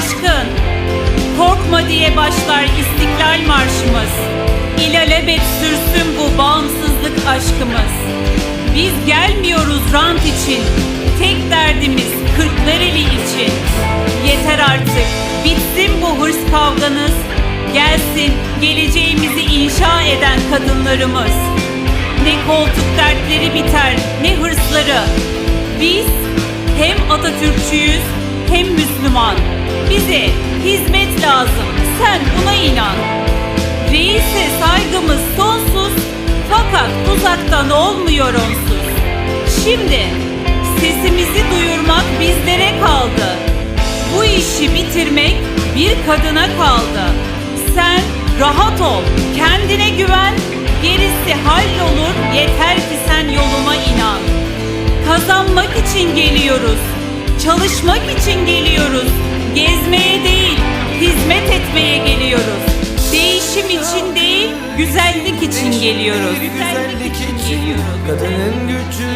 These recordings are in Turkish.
Taşkın. Korkma diye başlar İstiklal Marşımız. İlelebet sürsün bu bağımsızlık aşkımız. Biz gelmiyoruz rant için, tek derdimiz Kırklareli için. Yeter artık, bitsin bu hırs kavganız. Gelsin geleceğimizi inşa eden kadınlarımız. Ne koltuk dertleri biter, ne hırsları. Biz hem Atatürkçüyüz. Bize hizmet lazım, sen buna inan. Reise saygımız sonsuz, fakat uzaktan olmuyor onsuz. Şimdi sesimizi duyurmak bizlere kaldı. Bu işi bitirmek bir kadına kaldı. Sen rahat ol, kendine güven, gerisi hallolur yeter ki sen yoluma inan. Kazanmak için geliyoruz, çalışmak için geliyoruz, gezmeye değil, hizmet etmeye geliyoruz. Değişim için değil, güzellik için geliyoruz. Güzellik için Kadının gücü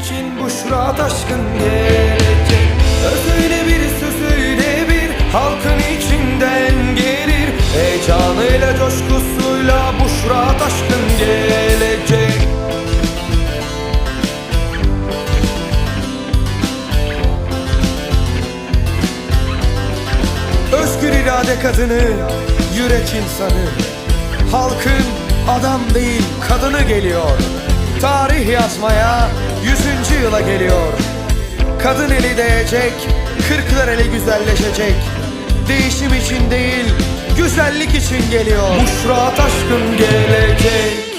için Buşra taşkın gelecek Özüyle bir sözüyle bir Halkın içinden gelir Heyecanıyla coşkusuyla Buşra taşkın Özgür irade kadını, yürek insanı. Halkın adam değil kadını geliyor. Tarih yazmaya yüzüncü yıla geliyor. Kadın eli değecek, kırklar eli güzelleşecek. Değişim için değil, güzellik için geliyor. Buşra taşkın gelecek